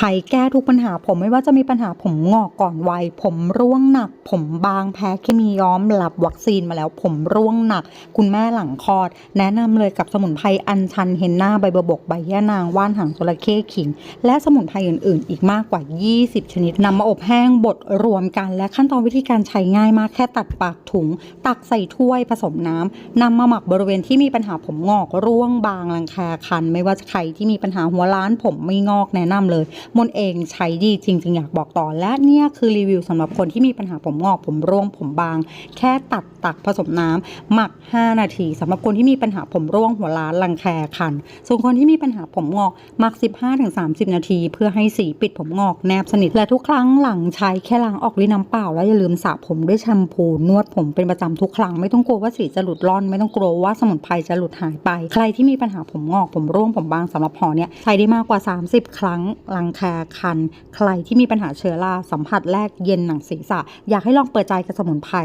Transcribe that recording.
ไขแก้ทุกปัญหาผมไม่ว่าจะมีปัญหาผมงอกก่อนวัย ผมร่วงหนัก ผมบางแพ้เคมีย้อมหลับวัคซีนมาแล้วผมร่วงหนัก คุณแม่หลังคลอด แนะนำเลยกับสมุนไพรอัญชันเฮนนาใบบบกใบย่านางว่านหางจระเข้ขิง และสมุนไพรอื่นๆ อีกมากกว่า 20 ชนิดนำมาอบแห้งบดรวมกัน และขั้นตอนวิธีการใช้ง่ายมากแค่ตัดปากถุง ตักใส่ถ้วยผสมน้ำนำมาหมักบริเวณที่มีปัญหาผมงอกร่วงบางรังแคคัน ไม่ว่าจะใครที่มีปัญหาหัวล้านผมไม่งอกแนะนำเลยมนเองใช้ดีจริงจึงอยากบอกต่อและเนี่ยคือรีวิวสำหรับคนที่มีปัญหาผมงอกผมร่วงผมบาง แค่ตัดตักผสมน้ำหมัก 5 นาทีสำหรับคนที่มีปัญหาผมร่วงหัวล้านรังแคคัน ส่วนคนที่มีปัญหาผมงอกหมัก 15-30 นาที เพื่อให้สีปิดผมงอกแนบสนิทและทุกครั้งหลังใช้แค่ล้างออกด้วยน้ำเปล่าแล้วอย่าลืมสระผมด้วยแชมพูนวดผมเป็นประจำทุกครั้งไม่ต้องกลัวว่าสีจะหลุดร่อน ไม่ต้องกลัวว่าสมุนไพรจะหลุดหายไป ใครที่มีปัญหาผมงอกผมร่วงผมบางสำหรับหอเนี่ยใช้ได้มากกว่า 30 ครั้งรังแคคัน ใครที่มีปัญหาเชื้อราสัมผัสแรกเย็นหนังศีรษะ อยากให้ลองเปิดใจกับสมุนไพร